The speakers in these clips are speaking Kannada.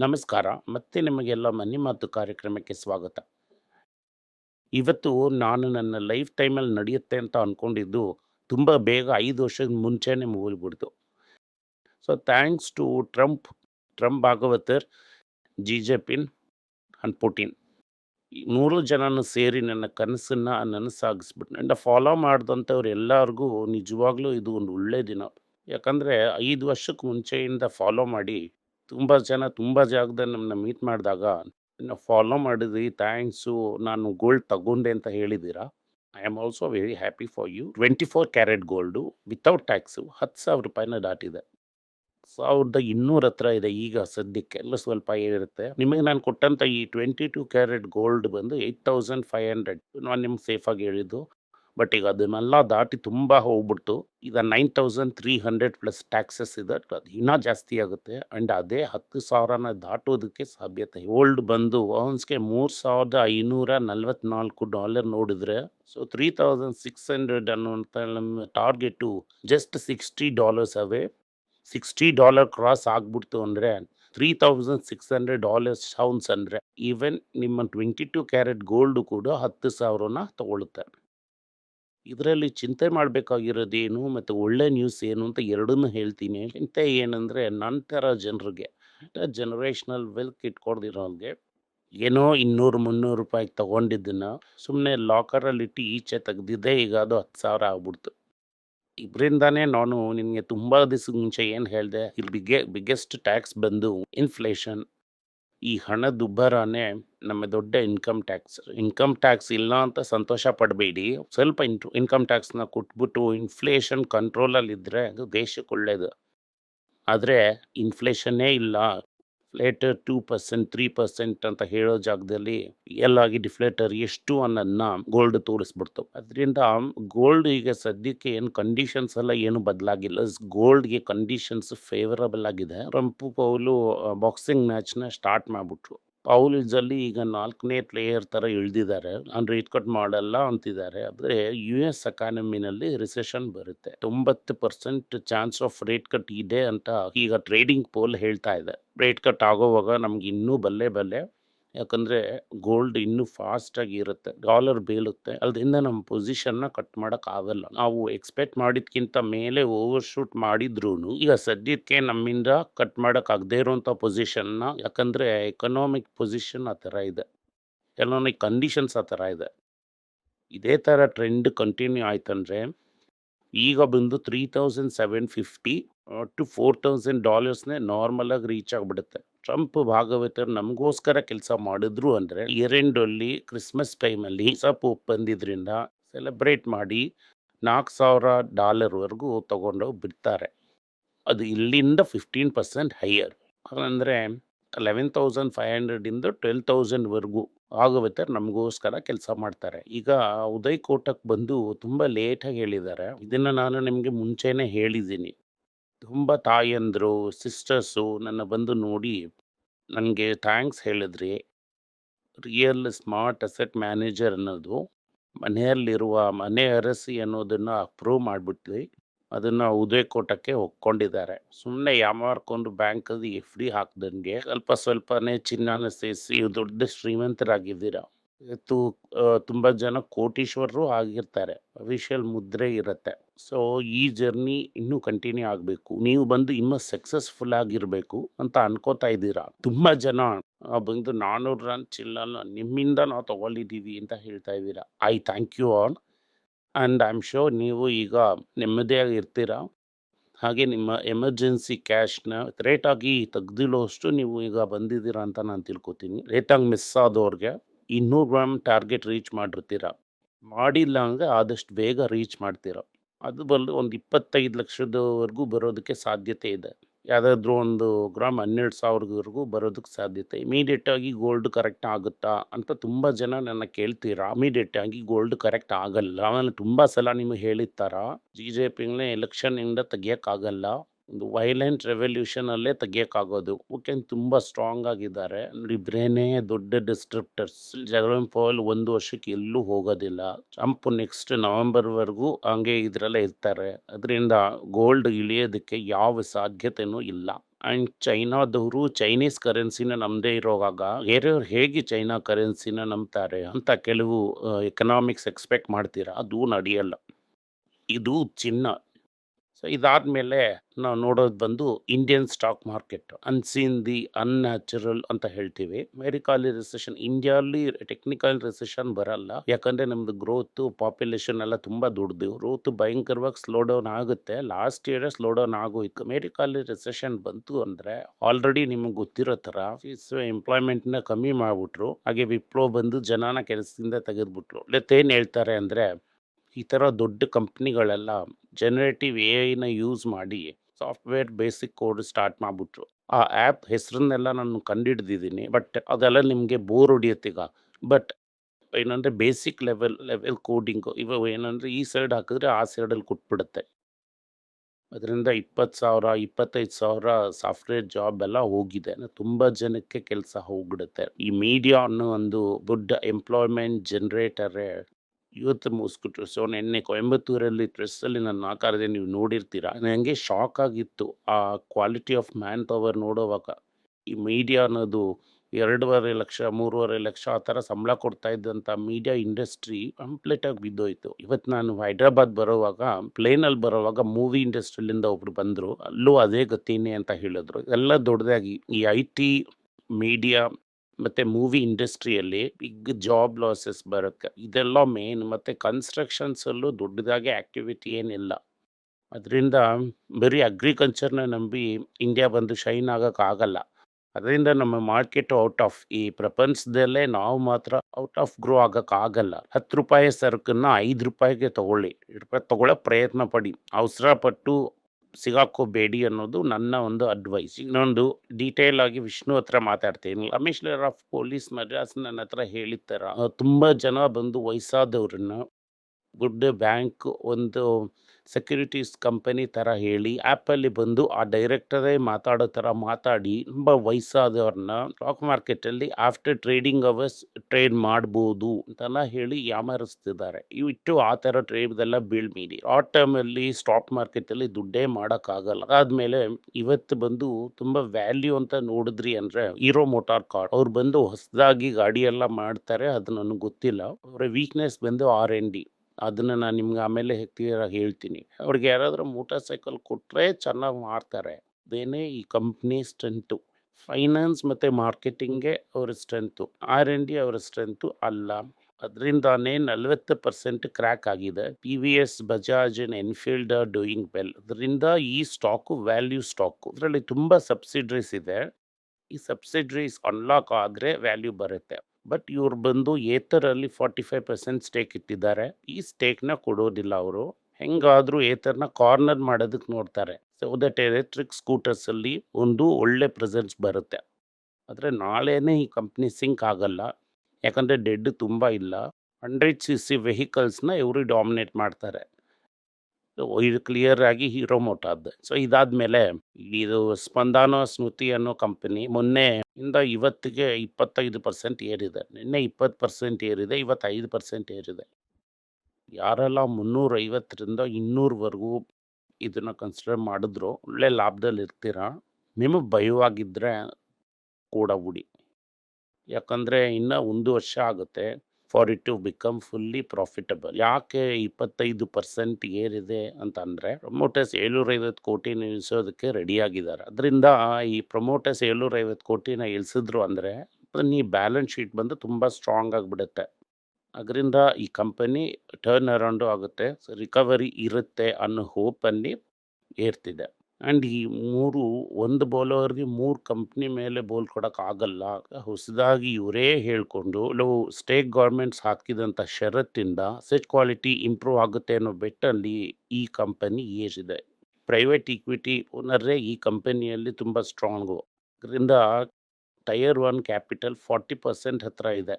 ನಮಸ್ಕಾರ. ಮತ್ತೆ ನಿಮಗೆಲ್ಲ ಮನೆ ಮಾತು ಕಾರ್ಯಕ್ರಮಕ್ಕೆ ಸ್ವಾಗತ. ಇವತ್ತು ನಾನು ನನ್ನ ಲೈಫ್ ಟೈಮಲ್ಲಿ ನಡೆಯುತ್ತೆ ಅಂತ ಅಂದ್ಕೊಂಡಿದ್ದು ತುಂಬ ಬೇಗ ಐದು ವರ್ಷದ ಮುಂಚೆನೇ ಮುಗಿಬಿಡ್ತು so thanks to Trump Trump Bhagavathar Xi Jinping and Putin ನೂರು ಜನನು ಸೇರಿ ನನ್ನ ಕನಸನ್ನು ನನಸಾಗಿಸ್ಬಿಟ್ಟು ನನ್ನ ಫಾಲೋ ಮಾಡಿದಂಥವ್ರು ಎಲ್ಲರಿಗೂ ನಿಜವಾಗ್ಲೂ ಇದು ಒಂದು ಒಳ್ಳೆಯ ದಿನ. ಯಾಕಂದರೆ ಐದು ವರ್ಷಕ್ಕೆ ಮುಂಚೆಯಿಂದ ಫಾಲೋ ಮಾಡಿ ತುಂಬ ಜನ ತುಂಬ ಜಾಗದಲ್ಲಿ ನಮ್ಮನ್ನ ಮೀಟ್ ಮಾಡಿದಾಗ ಫಾಲೋ ಮಾಡಿದ್ರಿ ಥ್ಯಾಂಕ್ಸು ನಾನು ಗೋಲ್ಡ್ ತಗೊಂಡೆ ಅಂತ ಹೇಳಿದ್ದೀರಾ? I am also very happy for you twenty four carat gold without tax ಹತ್ತು ಸಾವಿರ ರೂಪಾಯಿನ ದಾಟಿದೆ. ಸಾವಿರದ ಇನ್ನೂರ ಹತ್ರ ಇದೆ ಈಗ ಸದ್ಯಕ್ಕೆ ಎಲ್ಲ ಸ್ವಲ್ಪ ಇರುತ್ತೆ ನಿಮಗೆ ನಾನು ಕೊಟ್ಟಂಥ ಈ ಟ್ವೆಂಟಿ ಟೂ ಕ್ಯಾರೆಟ್ ಗೋಲ್ಡ್ ಬಂದು ಏಯ್ಟ್ ತೌಸಂಡ್ ಫೈವ್ ಹಂಡ್ರೆಡ್ ನಾನು ನಿಮ್ಗೆ ಸೇಫಾಗಿ ಹೇಳಿದ್ದು. ಬಟ್ ಈಗ ಅದನ್ನೆಲ್ಲ ದಾಟಿ ತುಂಬ ಹೋಗ್ಬಿಡ್ತು. ಈಗ nine thousand three hundred plus taxes ಇದೆ. ಅದು ಇನ್ನೂ ಜಾಸ್ತಿ ಆಗುತ್ತೆ. ಆ್ಯಂಡ್ ಅದೇ ಹತ್ತು ಸಾವಿರನ ದಾಟೋದಕ್ಕೆ ಸಾಧ್ಯತೆ. ಓಲ್ಡ್ ಬಂದು ಅವನ್ಸ್ಗೆ ಮೂರು ಸಾವಿರದ ಐನೂರ ನಲ್ವತ್ನಾಲ್ಕು ಡಾಲರ್ ನೋಡಿದ್ರೆ so three thousand six hundred ಅನ್ನುವಂಥ ನಮ್ಮ target just sixty dollars away sixty dollar cross ಆಗ್ಬಿಡ್ತು ಅಂದರೆ three thousand six hundred dollars sounds ಅಂದರೆ ಈವನ್ ನಿಮ್ಮ ಟ್ವೆಂಟಿ ಟು ಕ್ಯಾರೆಟ್ ಗೋಲ್ಡು ಕೂಡ ಹತ್ತು ಸಾವಿರನ ತಗೊಳುತ್ತೆ. ಇದರಲ್ಲಿ ಚಿಂತೆ ಮಾಡಬೇಕಾಗಿರೋದೇನು ಮತ್ತು ಒಳ್ಳೆ ನ್ಯೂಸ್ ಏನು ಅಂತ ಎರಡನ್ನೂ ಹೇಳ್ತೀನಿ. ಚಿಂತೆ ಏನಂದರೆ ನಂತರ ಜನರಿಗೆ ಜನರೇಷನಲ್ ವೆಲ್ತ್ ಇಟ್ಕೊಂಡಿರೋನ್ಗೆ ಏನೋ ಇನ್ನೂರು ಮುನ್ನೂರು ರೂಪಾಯಿಗೆ ತೊಗೊಂಡಿದ್ದನ್ನು ಸುಮ್ಮನೆ ಲಾಕರಲ್ಲಿ ಇಟ್ಟು ಈಚೆ ತೆಗೆದಿದ್ದೆ, ಈಗ ಅದು ಹತ್ತು ಸಾವಿರ ಆಗ್ಬಿಡ್ತು. ಇದರಿಂದಾನೇ ನಾನು ನಿನಗೆ ತುಂಬ ದಿವ್ಸ ಮುಂಚೆ ಏನು ಹೇಳಿದೆ ಇಲ್ಲಿ ಬಿಗ್ಗೆ ಬಿಗ್ಗೆಸ್ಟ್ ಟ್ಯಾಕ್ಸ್ ಬಂದು ಇನ್ಫ್ಲೇಷನ್ ಈ ಹಣದುಬ್ಬರನೇ ನಮ್ಮ ದೊಡ್ಡ ಇನ್ಕಮ್ ಟ್ಯಾಕ್ಸ್ ಇನ್ಕಮ್ ಟ್ಯಾಕ್ಸ್ ಇಲ್ಲ ಅಂತ ಸಂತೋಷ ಪಡಬೇಡಿ. ಸ್ವಲ್ಪ ಇನ್ ಇನ್ಕಮ್ ಟ್ಯಾಕ್ಸ್ನ ಕೊಟ್ಬಿಟ್ಟು ಇನ್ಫ್ಲೇಷನ್ ಕಂಟ್ರೋಲಲ್ಲಿದ್ದರೆ ಅದು ದೇಶಕ್ಕೆ ಒಳ್ಳೆಯದು ಆದರೆ ಇನ್ಫ್ಲೇಷನ್ನೇ ಇಲ್ಲ. ಫ್ಲೇಟರ್ ಟೂ ಪರ್ಸೆಂಟ್, ತ್ರೀ ಪರ್ಸೆಂಟ್ ಅಂತ ಹೇಳೋ ಜಾಗದಲ್ಲಿ ಎಲ್ಲಾಗಿ ಡಿಫ್ಲೇಟರ್ ಎಷ್ಟು ಅನ್ನೋದನ್ನ ಗೋಲ್ಡ್ ತೋರಿಸ್ಬಿಡ್ತು. ಅದರಿಂದ ಗೋಲ್ಡ್ ಈಗ ಸದ್ಯಕ್ಕೆ ಏನು ಕಂಡೀಷನ್ಸ್ ಎಲ್ಲ ಏನು ಬದಲಾಗಿಲ್ಲ. ಗೋಲ್ಡ್ಗೆ ಕಂಡೀಷನ್ಸ್ ಫೇವರಬಲ್ ಆಗಿದೆ. ಟ್ರಂಪ್ ಪೌಲು ಬಾಕ್ಸಿಂಗ್ ಮ್ಯಾಚ್ನ ಸ್ಟಾರ್ಟ್ ಮಾಡಿಬಿಟ್ರು. ಪೌಲಿಸಲ್ಲಿ ಈಗ ನಾಲ್ಕನೇ ಪ್ಲೇಯರ್ ಥರ ಇಳಿದಿದ್ದಾರೆ. ಅಂದ್ರೆ ರೇಟ್ ಕಟ್ ಮಾಡಲ್ಲ ಅಂತಿದ್ದಾರೆ. ಆದರೆ ಯು ಎಸ್ ಎಕಾನಮಿನಲ್ಲಿ ರಿಸೆಷನ್ ಬರುತ್ತೆ. ತೊಂಬತ್ತು percent chance of rate cut ಇದೆ ಅಂತ ಈಗ ಟ್ರೇಡಿಂಗ್ ಪೋಲ್ ಹೇಳ್ತಾ ಇದೆ. ರೇಟ್ ಕಟ್ ಆಗೋವಾಗ ನಮ್ಗೆ ಇನ್ನೂ ಬಲ್ಲೆ ಬಲ್ಲೆ ಯಾಕಂದರೆ ಗೋಲ್ಡ್ ಇನ್ನೂ ಫಾಸ್ಟಾಗಿ ಇರುತ್ತೆ ಡಾಲರ್ ಬೀಳುತ್ತೆ, ಅದರಿಂದ ನಮ್ಮ ಪೊಸಿಷನ್ನ ಕಟ್ ಮಾಡೋಕ್ಕಾಗಲ್ಲ ನಾವು ಎಕ್ಸ್ಪೆಕ್ಟ್ ಮಾಡಿದ್ಕಿಂತ ಮೇಲೆ ಓವರ್ ಶೂಟ್ ಮಾಡಿದ್ರು ಈಗ ಸದ್ಯಕ್ಕೆ ನಮ್ಮಿಂದ ಕಟ್ ಮಾಡೋಕ್ಕಾಗದೇ ಇರೋವಂಥ ಪೊಸಿಷನ್ನ ಯಾಕಂದರೆ ಎಕನಾಮಿಕ್ ಪೊಸಿಷನ್ ಆ ಥರ ಇದೆ. ಎಕನಾಮಿಕ್ ಕಂಡೀಷನ್ಸ್ ಆ ಥರ ಇದೆ. ಇದೇ ಥರ ಟ್ರೆಂಡ್ ಕಂಟಿನ್ಯೂ ಆಯ್ತಂದರೆ, ಈಗ ಬಂದು three thousand seven fifty to four thousand ಡಾಲರ್ಸ್ನೇ ನಾರ್ಮಲಾಗಿ ರೀಚ್ ಆಗಿಬಿಡುತ್ತೆ. ಟ್ರಂಪ್ ಭಾಗವತರು ನಮಗೋಸ್ಕರ ಕೆಲಸ ಮಾಡಿದ್ರು ಅಂದರೆ ಇಯರ್ ಕ್ರಿಸ್ಮಸ್ ಟೈಮಲ್ಲಿ ಸಪ್ ಬಂದಿದ್ದರಿಂದ ಸೆಲೆಬ್ರೇಟ್ ಮಾಡಿ ನಾಲ್ಕು ಸಾವಿರ ಡಾಲರ್ವರೆಗೂ ತೊಗೊಂಡೋಗಿ ಬಿಡ್ತಾರೆ. ಅದು ಇಲ್ಲಿಂದ ಫಿಫ್ಟೀನ್ ಪರ್ಸೆಂಟ್ ಹೈಯರ್ ಅಂದರೆ ಲೆವೆನ್ ತೌಸಂಡ್ ಫೈವ್ ಹಂಡ್ರೆಡಿಂದ ಟ್ವೆಲ್ ತೌಸಂಡ್ವರೆಗೂ ಭಾಗವತರು ನಮಗೋಸ್ಕರ ಕೆಲಸ ಮಾಡ್ತಾರೆ. ಈಗ ಉದಯ್ ಕೋಟಕ್ಕೆ ಬಂದು ತುಂಬ ಲೇಟಾಗಿ ಹೇಳಿದ್ದಾರೆ. ಇದನ್ನು ನಾನು ನಿಮಗೆ ಮುಂಚೆನೇ ಹೇಳಿದ್ದೀನಿ. ತುಂಬ ತಾಯಂದರು, ಸಿಸ್ಟರ್ಸು ನನ್ನ ಬಂದು ನೋಡಿ ನನಗೆ ಥ್ಯಾಂಕ್ಸ್ ಹೇಳಿದ್ರಿ. ರಿಯಲ್ ಸ್ಮಾರ್ಟ್ ಅಸೆಟ್ ಮ್ಯಾನೇಜರ್ ಅನ್ನೋದು, ಮನೆಯಲ್ಲಿರುವ ಮನೆ ಅರಸಿ ಅನ್ನೋದನ್ನು ಅಪ್ರೂವ್ ಮಾಡಿಬಿಟ್ವಿ. ಅದನ್ನು ಉದಯ ಕೋಟಕ್ಕೆ ಒಕ್ಕೊಂಡಿದ್ದಾರೆ ಸುಮ್ಮನೆ ಯಾಮಾರ್ಕೊಂಡು ಬ್ಯಾಂಕಲ್ಲಿ ಎಫ್ ಡಿ ಹಾಕ್ದಂಗೆ ಸ್ವಲ್ಪ ಸ್ವಲ್ಪನೇ ಚಿನ್ನಾನ ಸೇರಿಸಿ ದೊಡ್ಡ ಶ್ರೀಮಂತರಾಗಿದ್ದೀರಾ. ಇವತ್ತು ತುಂಬ ಜನ ಕೋಟೀಶ್ವರರು ಆಗಿರ್ತಾರೆ. ಅಫಿಷಿಯಲ್ ಮುದ್ರೆ ಇರುತ್ತೆ. ಸೊ, ಈ ಜರ್ನಿ ಇನ್ನೂ ಕಂಟಿನ್ಯೂ ಆಗಬೇಕು. ನೀವು ಬಂದು ಇನ್ನೂ ಸಕ್ಸಸ್ಫುಲ್ ಆಗಿರಬೇಕು ಅಂತ ಅನ್ಕೋತಾ ಇದ್ದೀರಾ? ತುಂಬ ಜನ ಬಂದು ನಾನ್ನೂರು ರನ್ ಚಿಲ್ಲ ನಿಮ್ಮಿಂದ ನಾವು ತೊಗೊಂಡಿದ್ದೀವಿ ಅಂತ ಹೇಳ್ತಾ ಇದ್ದೀರಾ? I thank you all. And I am sure ನೀವು ಈಗ ನೆಮ್ಮದಿಯಾಗಿ ಇರ್ತೀರಾ? ಹಾಗೆ ನಿಮ್ಮ ಎಮರ್ಜೆನ್ಸಿ ಕ್ಯಾಶ್ನ ರೇಟಾಗಿ ತೆಗ್ದಿಲ್ಲೋಷ್ಟು ನೀವು ಈಗ ಬಂದಿದ್ದೀರಾ ಅಂತ ನಾನು ತಿಳ್ಕೊತೀನಿ. ರೇಟಾಗಿ ಮಿಸ್ ಆದವ್ರಿಗೆ ಇನ್ನೂರು ಗ್ರಾಮ್ ಟಾರ್ಗೆಟ್ ರೀಚ್ ಮಾಡಿರ್ತೀರ? ಮಾಡಿಲ್ಲ ಅಂದರೆ ಆದಷ್ಟು ಬೇಗ ರೀಚ್ ಮಾಡ್ತೀರ? ಅದು ಬಂದು ಒಂದು ಇಪ್ಪತ್ತೈದು ಲಕ್ಷದವರೆಗೂ ಬರೋದಕ್ಕೆ ಸಾಧ್ಯತೆ ಇದೆ. ಯಾವುದಾದ್ರೂ ಒಂದು ಗ್ರಾಮ್ ಹನ್ನೆರಡು ಸಾವಿರದವರೆಗೂ ಬರೋದಕ್ಕೆ ಸಾಧ್ಯತೆ. ಇಮಿಡಿಯೇಟಾಗಿ ಗೋಲ್ಡ್ ಕರೆಕ್ಟ್ ಆಗುತ್ತಾ ಅಂತ ತುಂಬ ಜನ ನನ್ನ ಕೇಳ್ತೀರಾ? ಇಮಿಡಿಯೇಟಾಗಿ ಗೋಲ್ಡ್ ಕರೆಕ್ಟ್ ಆಗಲ್ಲ. ಆಮೇಲೆ ತುಂಬ ಸಲ ನಿಮಗೆ ಹೇಳಿರ್ತಾರ? ಜಿ ಜೆ ಪಿಗಳೇ ಎಲೆಕ್ಷನ್ನಿಂದ ತೆಗಿಯೋಕ್ಕಾಗಲ್ಲ. ಒಂದು ವೈಲೆಂಟ್ ರೆವಲ್ಯೂಷನಲ್ಲೇ ತೆಗಿಯೋಕ್ಕಾಗೋದು. ಓಕೆ ತುಂಬ ಸ್ಟ್ರಾಂಗ್ ಆಗಿದ್ದಾರೆ. ನೋಡಿ ಇಬ್ಬರೇನೇ ದೊಡ್ಡ ಡಿಸ್ಟ್ರಿಪ್ಟರ್ಸ್ ಜಗನ್ ಪೋಲ್ ಒಂದು ವರ್ಷಕ್ಕೆ ಎಲ್ಲೂ ಹೋಗೋದಿಲ್ಲ. ಟ್ರಂಪ್ ನೆಕ್ಸ್ಟ್ ನವೆಂಬರ್ವರೆಗೂ ಹಂಗೆ ಇದರಲ್ಲೇ ಇರ್ತಾರೆ. ಅದರಿಂದ ಗೋಲ್ಡ್ ಇಳಿಯೋದಕ್ಕೆ ಯಾವ ಸಾಧ್ಯತೆನೂ ಇಲ್ಲ. ಆ್ಯಂಡ್ ಚೈನಾದವರು ಚೈನೀಸ್ ಕರೆನ್ಸಿನ ನಂಬದೇ ಇರೋವಾಗ ಬೇರೆಯವ್ರು ಹೇಗೆ ಚೈನಾ ಕರೆನ್ಸಿನ ನಂಬ್ತಾರೆ ಅಂತ ಕೆಲವು ಎಕನಾಮಿಕ್ಸ್ ಎಕ್ಸ್ಪೆಕ್ಟ್ ಮಾಡ್ತೀರಾ? ಅದು ನಡೆಯಲ್ಲ. ಇದು ಚಿನ್ನ. ಸೊ ಇದಾದ್ಮೇಲೆ ನಾವು ನೋಡೋದು ಬಂದು Indian stock market unseen the unnatural ಅಂತ ಹೇಳ್ತೀವಿ. ಅಮೆರಿಕಾಲಿ ರಿಸೆಷನ್ ಇಂಡಿಯಾಲಿ ಟೆಕ್ನಿಕಲ್ ರಿಸೆಷನ್ ಬರಲ್ಲ. ಯಾಕಂದ್ರೆ ನಮ್ದು ಗ್ರೋತ್ ಪಾಪ್ಯುಲೇಷನ್ ಎಲ್ಲ ತುಂಬಾ ದುಡ್ದು ಗ್ರೋತ್ ಭಯಂಕರವಾಗಿ ಸ್ಲೋ ಡೌನ್ ಆಗುತ್ತೆ. ಲಾಸ್ಟ್ ಇಯರ್ ಸ್ಲೋ ಡೌನ್ ಆಗೋಯ್ತು. ಅಮೆರಿಕಾಲಿ ರಿಸೆಷನ್ ಬಂತು ಅಂದ್ರೆ ಆಲ್ರೆಡಿ ನಿಮ್ಗೆ ಗೊತ್ತಿರೋ ತರ ಎಂಪ್ಲಾಯ್ಮೆಂಟ್ನ ಕಮ್ಮಿ ಮಾಡ್ಬಿಟ್ರು. ಹಾಗೆ ವಿಪ್ಲೋ ಬಂದು ಜನನ ಕೆಲಸದಿಂದ ತೆಗೆದ್ಬಿಟ್ರು. ಏನ್ ಹೇಳ್ತಾರೆ ಅಂದ್ರೆ ಈ ಥರ ದೊಡ್ಡ ಕಂಪ್ನಿಗಳೆಲ್ಲ ಜನರೇಟಿವ್ ಎ ಐನ ಯೂಸ್ ಮಾಡಿ ಸಾಫ್ಟ್ವೇರ್ ಬೇಸಿಕ್ ಕೋಡ್ ಸ್ಟಾರ್ಟ್ ಮಾಡಿಬಿಟ್ರು. ಆ ಆ್ಯಪ್ ಹೆಸರನ್ನೆಲ್ಲ ನಾನು ಕಂಡುಹಿಡ್ದಿದ್ದೀನಿ ಬಟ್ ಅದೆಲ್ಲ ನಿಮಗೆ ಬೋರ್ ಹೊಡಿಯುತ್ತೀಗ. ಬಟ್ ಏನಂದರೆ ಬೇಸಿಕ್ ಲೆವೆಲ್ ಲೆವೆಲ್ ಕೋಡಿಂಗು ಇವಾಗ ಏನಂದರೆ ಈ ಸೈಡ್ ಹಾಕಿದ್ರೆ ಆ ಸೈಡಲ್ಲಿ ಕೊಟ್ಬಿಡುತ್ತೆ. ಅದರಿಂದ ಇಪ್ಪತ್ತು ಸಾವಿರ, ಇಪ್ಪತ್ತೈದು ಸಾವಿರ ಸಾಫ್ಟ್ವೇರ್ ಜಾಬ್ ಎಲ್ಲ ಹೋಗಿದೆ. ತುಂಬ ಜನಕ್ಕೆ ಕೆಲಸ ಹೋಗ್ಬಿಡುತ್ತೆ. ಈ ಮೀಡಿಯಾ ಅನ್ನೋ ಒಂದು ದೊಡ್ಡ ಎಂಪ್ಲಾಯ್ಮೆಂಟ್ ಜನರೇಟರೇ ಇವತ್ತು ಮುಗಿಸ್ಕೊಟ್ರು ಸೊ ನೆನ್ನೆ ಕೊಯಂಬತ್ತೂರಲ್ಲಿ ಪ್ರೆಸ್ಸಲ್ಲಿ ನನ್ನ ಆಕಾರದೆ ನೀವು ನೋಡಿರ್ತೀರ? ನನಗೆ ಶಾಕ್ ಆಗಿತ್ತು ಆ ಕ್ವಾಲಿಟಿ ಆಫ್ ಮ್ಯಾನ್ ಪವರ್ ನೋಡೋವಾಗ. ಈ ಮೀಡಿಯಾ ಅನ್ನೋದು ಎರಡೂವರೆ ಲಕ್ಷ, ಮೂರುವರೆ ಲಕ್ಷ ಆ ಥರ ಸಂಬಳ ಕೊಡ್ತಾ ಇದ್ದಂಥ ಮೀಡಿಯಾ ಇಂಡಸ್ಟ್ರಿ ಕಂಪ್ಲೀಟಾಗಿ ಬಿದ್ದೋಯ್ತು. ಇವತ್ತು ನಾನು ಹೈದ್ರಾಬಾದ್ ಬರೋವಾಗ, ಪ್ಲೇನಲ್ಲಿ ಬರೋವಾಗ ಮೂವಿ ಇಂಡಸ್ಟ್ರಿಲಿಂದ ಒಬ್ರು ಬಂದರು. ಅಲ್ಲೂ ಅದೇ ಗತಿನೇ ಅಂತ ಹೇಳಿದ್ರು. ಎಲ್ಲ ದೊಡ್ಡದಾಗಿ ಈ ಐ ಟಿ ಮೀಡಿಯಾ ಮತ್ತು ಮೂವಿ ಇಂಡಸ್ಟ್ರಿಯಲ್ಲಿ ಬಿಗ್ ಜಾಬ್ ಲಾಸಸ್ ಬರುತ್ತೆ ಇದೆಲ್ಲ ಮೇನ್. ಮತ್ತು ಕನ್ಸ್ಟ್ರಕ್ಷನ್ಸಲ್ಲೂ ದೊಡ್ಡದಾಗಿ ಆ್ಯಕ್ಟಿವಿಟಿ ಏನಿಲ್ಲ. ಅದರಿಂದ ಬರೀ ಅಗ್ರಿಕಲ್ಚರ್ನ ನಂಬಿ ಇಂಡಿಯಾ ಬಂದು ಶೈನ್ ಆಗೋಕ್ಕಾಗಲ್ಲ ಅದರಿಂದ ನಮ್ಮ ಮಾರ್ಕೆಟ್ ಔಟ್ ಆಫ್ ಈ ಪ್ರಪಂಚದಲ್ಲೇ ನಾವು ಮಾತ್ರ ಔಟ್ ಆಫ್ ಗ್ರೋ ಆಗೋಕ್ಕಾಗಲ್ಲ ಹತ್ತು ರೂಪಾಯಿ ಸರಕನ್ನು ಐದು ರೂಪಾಯಿಗೆ ತಗೊಳ್ಳಿ. ರೂಪಾಯಿ ತಗೊಳ್ಳೋ ಪ್ರಯತ್ನ ಪಡಿ. ಅವಸರ ಪಟ್ಟು ಸಿಗಾಕೋಬೇಡಿ ಅನ್ನೋದು ನನ್ನ ಒಂದು ಅಡ್ವೈಸ್ ಇನ್ನೊಂದು ಡೀಟೇಲ್ ಆಗಿ ವಿಷ್ಣು ಹತ್ರ ಮಾತಾಡ್ತೀನಿ. ಕಮಿಷನರ್ ಆಫ್ ಪೊಲೀಸ್ ಮದ್ರಾಸ್ ನನ್ನ ಹತ್ರ ಹೇಳಿದ ತುಂಬ ಜನ ಬಂದು ವಯಸ್ಸಾದವ್ರನ್ನ ಗುಡ್ ಬ್ಯಾಂಕ್ ಒಂದು ಸೆಕ್ಯೂರಿಟೀಸ್ ಕಂಪನಿ ಥರ ಹೇಳಿ, ಆ್ಯಪಲ್ಲಿ ಬಂದು ಆ ಡೈರೆಕ್ಟರೇ ಮಾತಾಡೋ ಥರ ಮಾತಾಡಿ, ತುಂಬ ವಯಸ್ಸಾದವ್ರನ್ನ ಸ್ಟಾಕ್ ಮಾರ್ಕೆಟಲ್ಲಿ ಆಫ್ಟರ್ ಟ್ರೇಡಿಂಗ್ ಅವರ್ಸ್ ಟ್ರೇಡ್ ಮಾಡ್ಬೋದು ಅಂತೆಲ್ಲ ಹೇಳಿ ಯಾಮಾರಿಸ್ತಿದ್ದಾರೆ. ಇವಿಟ್ಟು ಆ ಥರ ಟ್ರೇಡ್ದೆಲ್ಲ ಬೀಳ್ಮೀಡಿ ಆ ಟೈಮಲ್ಲಿ ಸ್ಟಾಕ್ ಮಾರ್ಕೆಟಲ್ಲಿ ದುಡ್ಡೇ ಮಾಡೋಕ್ಕಾಗಲ್ಲ. ಅದಾದಮೇಲೆ ಇವತ್ತು ಬಂದು ತುಂಬ ವ್ಯಾಲ್ಯೂ ಅಂತ ನೋಡಿದ್ರಿ ಅಂದರೆ ಹೀರೋ ಮೋಟಾರ್ ಕಾರ್. ಅವ್ರು ಬಂದು ಹೊಸದಾಗಿ ಗಾಡಿ ಎಲ್ಲ ಮಾಡ್ತಾರೆ, ಅದು ನನಗೆ ಗೊತ್ತಿಲ್ಲ. ಅವರ ವೀಕ್ನೆಸ್ ಬಂದು ಆರ್ ಎನ್ ಡಿ ಅದನ್ನು ನಾನು ನಿಮ್ಗೆ ಆಮೇಲೆ ಕ್ಲಿಯರಾಗಿ ಹೇಳ್ತೀನಿ. ಅವ್ರಿಗೆ ಯಾರಾದರೂ ಮೋಟಾರ್ ಸೈಕಲ್ ಕೊಟ್ಟರೆ ಚೆನ್ನಾಗಿ ಮಾಡ್ತಾರೆ. ಅದೇನೇ ಈ ಕಂಪ್ನಿ ಸ್ಟ್ರೆಂತು. ಫೈನಾನ್ಸ್ ಮತ್ತು ಮಾರ್ಕೆಟಿಂಗೇ ಅವ್ರ ಸ್ಟ್ರೆಂತು. ಆರ್ ಎನ್ ಡಿ ಅವರ ಸ್ಟ್ರೆಂತು ಅಲ್ಲ. ಅದರಿಂದಾನೇ ನಲವತ್ತು ಪರ್ಸೆಂಟ್ ಕ್ರ್ಯಾಕ್ ಆಗಿದೆ. P V S Bajaj and Enfield are doing well. ಅದರಿಂದ ಈ ಸ್ಟಾಕು ವ್ಯಾಲ್ಯೂ ಸ್ಟಾಕು. ಅದರಲ್ಲಿ ತುಂಬ ಸಬ್ಸಿಡ್ರೀಸ್ ಇದೆ. ಈ ಸಬ್ಸಿಡ್ರೀಸ್ ಅನ್ಲಾಕ್ ಆದರೆ ವ್ಯಾಲ್ಯೂ ಬರುತ್ತೆ. ಬಟ್ ಇವ್ರು ಬಂದು ಏತರಲ್ಲಿ ಫಾರ್ಟಿ ಫೈವ್ ಪರ್ಸೆಂಟ್ ಸ್ಟೇಕ್ ಇಟ್ಟಿದ್ದಾರೆ. ಈ ಸ್ಟೇಕ್ನ ಕೊಡೋದಿಲ್ಲ ಅವರು. ಹೆಂಗಾದರೂ ಏತರ್ನ ಕಾರ್ನರ್ ಮಾಡೋದಕ್ಕೆ ನೋಡ್ತಾರೆ. ಸೊ ದಟ್ ಎಲೆಕ್ಟ್ರಿಕ್ ಸ್ಕೂಟರ್ಸಲ್ಲಿ ಒಂದು ಒಳ್ಳೆ ಪ್ರೆಸೆನ್ಸ್ ಬರುತ್ತೆ. ಆದರೆ ನಾಳೆನೇ ಈ ಕಂಪ್ನಿ ಸಿಂಕ್ ಆಗಲ್ಲ. ಯಾಕಂದರೆ ಡೆಡ್ ತುಂಬ ಇಲ್ಲ. ಹಂಡ್ರೆಡ್ ಸಿ ಸಿ ವೆಹಿಕಲ್ಸ್ನ ಇವರು ಡಾಮಿನೇಟ್ ಮಾಡ್ತಾರೆ. ಇದು ಕ್ಲಿಯರ್ ಆಗಿ ಹೀರೋ ಮೋಟಾದ ಸೊ, ಇದಾದ್ಮೇಲೆ ಇದು ಸ್ಪಂದಾನೋ ಸ್ಮೃತಿ ಅನ್ನೋ ಕಂಪನಿ ಮೊನ್ನೆ ಇಂದ ಇವತ್ತಿಗೆ ಇಪ್ಪತ್ತೈದು ಪರ್ಸೆಂಟ್ ಏರಿದೆ. ನಿನ್ನೆ ಇಪ್ಪತ್ತು ಪರ್ಸೆಂಟ್ ಏರಿದೆ ಇವತ್ತು ಐದು ಪರ್ಸೆಂಟ್ ಏರಿದೆ. ಯಾರೆಲ್ಲ ಮುನ್ನೂರೈವತ್ತರಿಂದ ಇನ್ನೂರವರೆಗೂ ಇದನ್ನು ಕನ್ಸಿಡರ್ ಮಾಡಿದ್ರು, ಒಳ್ಳೆ ಲಾಭದಲ್ಲಿ ಇರ್ತೀರಾ? ನಿಮಗೆ ಭಯವಾಗಿದ್ದರೆ ಕೂಡ ಬಿಡಿ ಯಾಕಂದರೆ ಇನ್ನೂ ಒಂದು ವರ್ಷ ಆಗುತ್ತೆ. For it to become fully profitable ಯಾಕೆ ಇಪ್ಪತ್ತೈದು ಪರ್ಸೆಂಟ್ ಏರಿದೆ ಅಂತಂದರೆ ಪ್ರಮೋಟರ್ಸ್ ಏಳ್ನೂರೈವತ್ತು ಕೋಟಿ ಇಳಿಸೋದಕ್ಕೆ ರೆಡಿಯಾಗಿದ್ದಾರೆ ಅದರಿಂದ ಈ ಪ್ರಮೋಟರ್ಸ್ ಏಳ್ನೂರೈವತ್ತು ಕೋಟಿನ ಇಳಿಸಿದ್ರು ಅಂದರೆ ನೀ ಬ್ಯಾಲೆನ್ಸ್ ಶೀಟ್ ಬಂದು ತುಂಬ ಸ್ಟ್ರಾಂಗ್ ಆಗಿಬಿಡುತ್ತೆ. ಅದರಿಂದ ಈ ಕಂಪನಿ ಟರ್ನ್ ಅರೌಂಡು ಆಗುತ್ತೆ ರಿಕವರಿ ಇರುತ್ತೆ ಅನ್ನೋ ಹೋಪಲ್ಲಿ ಏರ್ತಿದೆ. ಆ್ಯಂಡ್ ಈ ಮೂರು ಒಂದು ಬೌಲರ್ಗೆ ಮೂರು ಕಂಪ್ನಿ ಮೇಲೆ ಬೌಲ್ ಕೊಡೋಕ್ಕಾಗಲ್ಲ ಹೊಸದಾಗಿ ಇವರೇ ಹೇಳಿಕೊಂಡು ಕೆಲವು ಸ್ಟೇಟ್ ಗೌರ್ಮೆಂಟ್ಸ್ ಹಾಕಿದಂಥ ಷರತ್ತಿಂದ ಸೆಚ್ ಕ್ವಾಲಿಟಿ ಇಂಪ್ರೂವ್ ಆಗುತ್ತೆ ಅನ್ನೋ ಬೆಟ್ಟಲ್ಲಿ ಈ ಕಂಪನಿ ಏರಿದೆ ಪ್ರೈವೇಟ್ ಈಕ್ವಿಟಿ ಓನರೇ ಈ ಕಂಪನಿಯಲ್ಲಿ ತುಂಬ ಸ್ಟ್ರಾಂಗು. ಇದರಿಂದ tier one capital forty percent ಹತ್ರ ಇದೆ.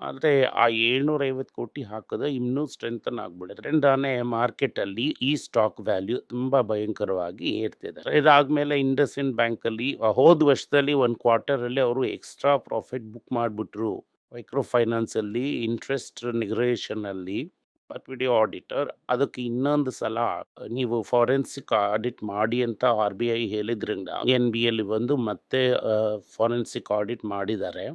ಆದರೆ ಆ ಏಳ್ನೂರೈವತ್ತು ಕೋಟಿ ಹಾಕಿದ್ರೆ ಇನ್ನೂ ಸ್ಟ್ರೆಂಥನ್ ಆಗ್ಬಿಡುತ್ತೆ. ಮಾರ್ಕೆಟಲ್ಲಿ ಈ ಸ್ಟಾಕ್ ವ್ಯಾಲ್ಯೂ ತುಂಬ ಭಯಂಕರವಾಗಿ ಏರ್ತಿದೆ ಇದಾದಮೇಲೆ ಇಂಡಸ್ ಇಂಡ್ ಬ್ಯಾಂಕಲ್ಲಿ ಹೋದ ವರ್ಷದಲ್ಲಿ ಒಂದು ಕ್ವಾರ್ಟರಲ್ಲಿ ಅವರು ಎಕ್ಸ್ಟ್ರಾ ಪ್ರಾಫಿಟ್ ಬುಕ್ ಮಾಡಿಬಿಟ್ರು ಮೈಕ್ರೋ ಫೈನಾನ್ಸಲ್ಲಿ ಇಂಟ್ರೆಸ್ಟ್ ನೆಗ್ರೇಷನಲ್ಲಿ ವಿಡಿಯೋ ಆಡಿಟರ್. ಅದಕ್ಕೆ ಇನ್ನೊಂದು ಸಲ ನೀವು ಫಾರೆನ್ಸಿಕ್ ಆಡಿಟ್ ಮಾಡಿ ಅಂತ ಆರ್ ಬಿ ಐ ಹೇಳಿದ್ರಿಂದ ಎನ್ ಬಿ ಎಲ್ಲಿ ಬಂದು ಮತ್ತೆ ಫಾರೆನ್ಸಿಕ್ ಆಡಿಟ್ ಮಾಡಿದ್ದಾರೆ.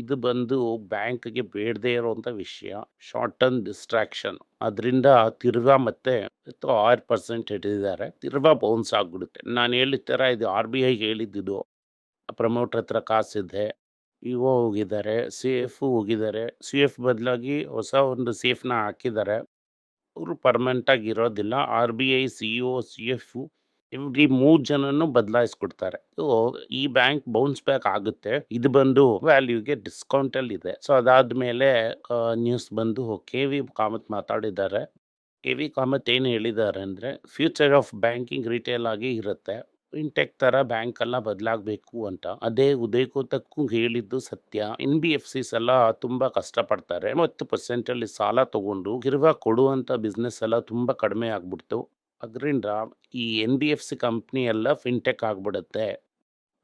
ಇದು ಬಂದು ಬ್ಯಾಂಕ್ಗೆ ಬೇಡದೇ ಇರುವಂತ ವಿಷಯ. Short term distraction. ಅದರಿಂದ ತಿರ್ಗಾ ಮತ್ತೆ ಆರು ಪರ್ಸೆಂಟ್ ಹಿಡಿದಿದ್ದಾರೆ. ತಿರ್ಗಾ ಬೌನ್ಸ್ ಆಗ್ಬಿಡುತ್ತೆ. ನಾನು ಹೇಳಿದ ಥರ ಇದು ಆರ್ ಬಿ ಐ ಹೇಳಿದ್ದು ಪ್ರಮೋಟರ್ ಹತ್ರ ಕಾಸಿದೆ. ಇಒ ಹೋಗಿದ್ದಾರೆ, ಸಿ ಎಫ್ ಹೋಗಿದ್ದಾರೆ, ಸಿ ಎಫ್ ಬದಲಾಗಿ ಹೊಸ ಒಂದು ಸೇಫ್ನ ಹಾಕಿದ್ದಾರೆ. ಅವರು ಪರ್ಮನೆಂಟ್ ಆಗಿ ಇರೋದಿಲ್ಲ. R B I, C O C F every ಮೂರು ಜನನು ಬದಲಾಯಿಸ್ಕೊಡ್ತಾರೆ. ಈ ಬ್ಯಾಂಕ್ ಬೌನ್ಸ್ ಬ್ಯಾಕ್ ಆಗುತ್ತೆ. ಇದು ಬಂದು ವ್ಯಾಲ್ಯೂಗೆ ಡಿಸ್ಕೌಂಟ್ ಅಲ್ಲಿ ಇದೆ. ಸೊ ಅದಾದ್ಮೇಲೆ ನ್ಯೂಸ್ ಬಂದು ಕೆ ವಿ ಕಾಮತ್ ಮಾತಾಡಿದ್ದಾರೆ. ಕೆ ವಿ ಕಾಮತ್ ಏನು ಹೇಳಿದ್ದಾರೆ ಅಂದ್ರೆ ಫ್ಯೂಚರ್ ಆಫ್ ಬ್ಯಾಂಕಿಂಗ್ ರಿಟೇಲ್ ಆಗಿ ಇರುತ್ತೆ. ಇಂಟೆಕ್ ತರ ಬ್ಯಾಂಕ್ ಎಲ್ಲ ಬದಲಾಗಬೇಕು ಅಂತ. ಅದೇ ಉದಯಕೋತಕ್ಕೂ ಹೇಳಿದ್ದು ಸತ್ಯ. ಎನ್ ಬಿ ಎಫ್ ಸಿಸ್ ಎಲ್ಲ ತುಂಬಾ ಕಷ್ಟಪಡ್ತಾರೆ. ಮತ್ತು ಪರ್ಸೆಂಟಲ್ಲಿ ಸಾಲ ತಗೊಂಡು ಗಿರ್ವ ಕೊಡುವಂತ ಬಿಸ್ನೆಸ್ ಎಲ್ಲ ತುಂಬಾ ಕಡಿಮೆ ಆಗ್ಬಿಡ್ತು. ಅದರಿಂದ ಈ N B F C company ಎಲ್ಲ ಫಿನ್ಟೆಕ್ ಆಗ್ಬಿಡುತ್ತೆ.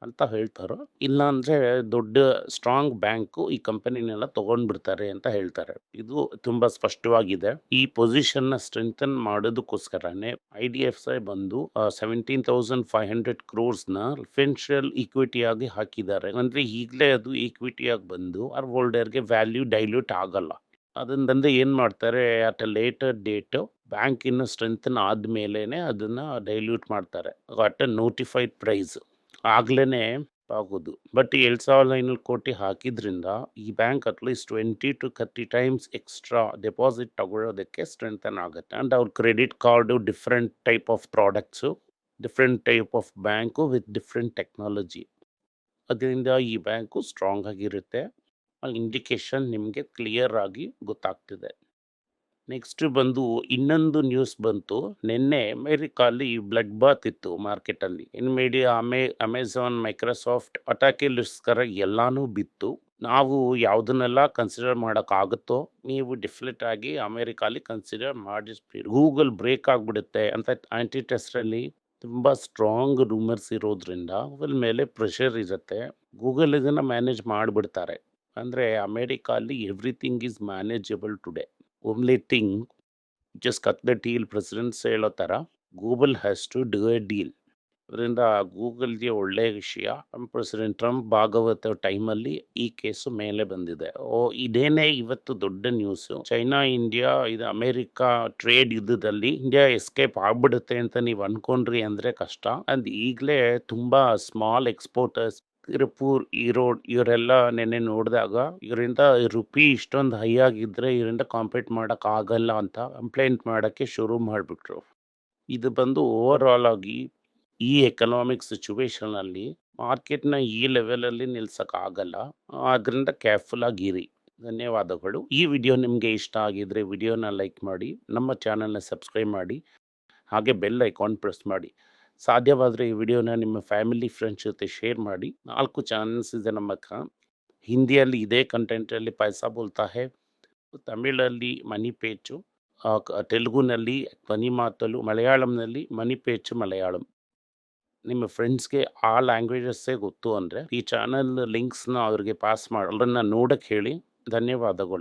ಅಂತ ಹೇಳ್ತಾರೆ ಇಲ್ಲ ಅಂದ್ರೆ ದೊಡ್ಡ ಸ್ಟ್ರಾಂಗ್ ಬ್ಯಾಂಕು ಈ ಕಂಪನಿನೆಲ್ಲ ತೊಗೊಂಡ್ಬಿಡ್ತಾರೆ ಅಂತ ಹೇಳ್ತಾರೆ. ಇದು ತುಂಬ ಸ್ಪಷ್ಟವಾಗಿದೆ. ಈ ಪೊಸಿಷನ್ನ ಸ್ಟ್ರೆಂಥನ್ ಮಾಡೋದಕ್ಕೋಸ್ಕರನೇ ಐ ಡಿ ಎಫ್ ಸೈ ಬಂದು ಸೆವೆಂಟೀನ್ ತೌಸಂಡ್ ಫೈವ್ ಹಂಡ್ರೆಡ್ ಕ್ರೋರ್ಸ್ನ ಫಿನ್ಷಿಯಲ್ ಈಕ್ವಿಟಿ ಆಗಿ ಹಾಕಿದ್ದಾರೆ. ಅಂದ್ರೆ ಈಗಲೇ ಅದು ಈಕ್ವಿಟಿ ಆಗಿ ಬಂದು ಅವ್ರ ಹೋಲ್ಡರ್ಗೆ ವ್ಯಾಲ್ಯೂ ಡೈಲ್ಯೂಟ್ ಆಗಲ್ಲ. ಅದರಿಂದ ಏನು ಮಾಡ್ತಾರೆ, ಅಟ್ ಅ ಲೇಟರ್ ಡೇಟ್ ಬ್ಯಾಂಕಿನ ಸ್ಟ್ರೆಂಥನ್ ಆದ್ಮೇಲೆನೆ ಅದನ್ನ ಡೈಲ್ಯೂಟ್ ಮಾಡ್ತಾರೆ. At a notified price. ಆಗ್ಲೇನೆ ಆಗೋದು. ಬಟ್ ಎರಡು ಸಾವಿರದ ಐನೂರು ಕೋಟಿ ಹಾಕಿದ್ರಿಂದ ಈ bank at least twenty to thirty times extra deposit ತಗೊಳ್ಳೋದಕ್ಕೆ ಸ್ಟ್ರೆಂಥನ್ ಆಗುತ್ತೆ. ಆ್ಯಂಡ್ ಅವ್ರ credit card different type of products different type of bank with different technology ಅದರಿಂದ ಈ ಬ್ಯಾಂಕು ಸ್ಟ್ರಾಂಗ್ ಆಗಿರುತ್ತೆ. ಇಂಡಿಕೇಶನ್ ನಿಮಗೆ ಕ್ಲಿಯರ್ ಆಗಿ ಗೊತ್ತಾಗ್ತಿದೆ. ನೆಕ್ಸ್ಟ್ ಬಂದು ಇನ್ನೊಂದು ನ್ಯೂಸ್ ಬಂತು. ನಿನ್ನೆ ಅಮೆರಿಕಾಲಿ ಬ್ಲಡ್ ಬಾತ್ ಇತ್ತು ಮಾರ್ಕೆಟಲ್ಲಿ. ಇನ್ಮೇಡಿಯಾ ಅಮೇ ಅಮೆಝಾನ್ ಮೈಕ್ರೋಸಾಫ್ಟ್ ಅಟಾಕಿಲಿಸ್ಕರ ಎಲ್ಲಾನು ಬಿತ್ತು. ನಾವು ಯಾವುದನ್ನೆಲ್ಲ ಕನ್ಸಿಡರ್ ಮಾಡೋಕ್ಕಾಗುತ್ತೋ ನೀವು ಡಿಫ್ಲೆಟ್ ಆಗಿ ಅಮೇರಿಕಾಲಿ ಕನ್ಸಿಡರ್ ಮಾಡಿಸ್ಬಿಡಿ. ಗೂಗಲ್ ಬ್ರೇಕ್ ಆಗಿಬಿಡುತ್ತೆ ಅಂತ ಆಂಟಿ ಟೆಸ್ಟಲ್ಲಿ ತುಂಬ ಸ್ಟ್ರಾಂಗ್ ರೂಮರ್ಸ್ ಇರೋದ್ರಿಂದ ಗೂಗಲ್ ಮೇಲೆ ಪ್ರೆಷರ್ ಇರುತ್ತೆ. ಗೂಗಲ್ ಇದನ್ನು ಮ್ಯಾನೇಜ್ ಮಾಡಿಬಿಡ್ತಾರೆ. ಅಂದರೆ ಅಮೇರಿಕಾಲಿ everything is manageable today. Thing just cut the deal presidents ಹೇಳೋ ಥರ Google has to do a deal ಅದರಿಂದ ಗೂಗಲ್ಗೆ ಒಳ್ಳೆಯ ವಿಷಯ. ಪ್ರೆಸಿಡೆಂಟ್ ಟ್ರಂಪ್ ಭಾಗವತ ಟೈಮಲ್ಲಿ ಈ ಕೇಸು ಮೇಲೆ ಬಂದಿದೆ. ಓ, ಇದೇನೇ ಇವತ್ತು ದೊಡ್ಡ ನ್ಯೂಸು ಚೈನಾ ಇಂಡಿಯಾ ಇದು ಅಮೆರಿಕ ಟ್ರೇಡ್ ಯುದ್ಧದಲ್ಲಿ ಇಂಡಿಯಾ ಎಸ್ಕೇಪ್ ಆಗ್ಬಿಡುತ್ತೆ ಅಂತ ನೀವು ಅನ್ಕೊಂಡ್ರಿ ಅಂದರೆ ಕಷ್ಟ. ಅಂದ್ ಈಗಲೇ ತುಂಬ ಸ್ಮಾಲ್ ಎಕ್ಸ್ಪೋರ್ಟರ್ಸ್ ತಿರುಪೂರ್, ಈರೋಡ್ ಇವರೆಲ್ಲ ನೆನ್ನೆ ನೋಡಿದಾಗ ಇವರಿಂದ ರುಪಿ ಇಷ್ಟೊಂದು ಹೈ ಆಗಿದ್ರೆ ಇವರಿಂದ ಕಾಂಪೀಟ್ ಮಾಡಕ್ ಆಗಲ್ಲ ಅಂತ ಕಂಪ್ಲೇಂಟ್ ಮಾಡಕ್ಕೆ ಶುರು ಮಾಡಿಬಿಟ್ರು. ಇದು ಬಂದು ಓವರ್ ಆಲ್ ಆಗಿ ಈ ಎಕನಾಮಿಕ್ ಸಿಚುವೇಶನ್ ಅಲ್ಲಿ ಮಾರ್ಕೆಟ್ನ ಈ ಲೆವೆಲಲ್ಲಿ ನಿಲ್ಸಕ್ ಆಗಲ್ಲ. ಆದ್ರಿಂದ ಕೇರ್ಫುಲ್ ಆಗಿರಿ ಧನ್ಯವಾದಗಳು. ಈ ವಿಡಿಯೋ ನಿಮಗೆ ಇಷ್ಟ ಆಗಿದ್ರೆ ವಿಡಿಯೋನ ಲೈಕ್ ಮಾಡಿ, ನಮ್ಮ ಚಾನಲ್ನ ಸಬ್ಸ್ಕ್ರೈಬ್ ಮಾಡಿ, ಹಾಗೆ ಬೆಲ್ ಐಕಾನ್ ಪ್ರೆಸ್ ಮಾಡಿ. ಸಾಧ್ಯವಾದರೆ ಈ ವಿಡಿಯೋನ ನಿಮ್ಮ ಫ್ಯಾಮಿಲಿ ಫ್ರೆಂಡ್ಸ್ ಜೊತೆ ಶೇರ್ ಮಾಡಿ. ನಾಲ್ಕು ಚಾನಲ್ಸ್ ಇದೆ ನಮ್ಮ ಹಿಂದಿಯಲ್ಲಿ ಇದೇ ಕಂಟೆಂಟಲ್ಲಿ ಪಾಯಸ ಬೋಲ್ತಾ ಹೇ, ತಮಿಳಲ್ಲಿ ಮನಿ ಪೇಚು ತೆಲುಗುನಲ್ಲಿ ಮನಿ ಮಾತಲು, ಮಲಯಾಳಂನಲ್ಲಿ ಮನಿ ಪೇಚು, ಮಲಯಾಳಂ. ನಿಮ್ಮ ಫ್ರೆಂಡ್ಸ್ಗೆ ಆ ಲ್ಯಾಂಗ್ವೇಜಸ್ಸೇ ಗೊತ್ತು ಅಂದರೆ ಈ ಚಾನಲ್ ಲಿಂಕ್ಸ್ನ ಅವ್ರಿಗೆ ಪಾಸ್ ಮಾಡಿ, ಅವರನ್ನು ನೋಡಕ್ಕೆ ಹೇಳಿ. ಧನ್ಯವಾದಗಳು.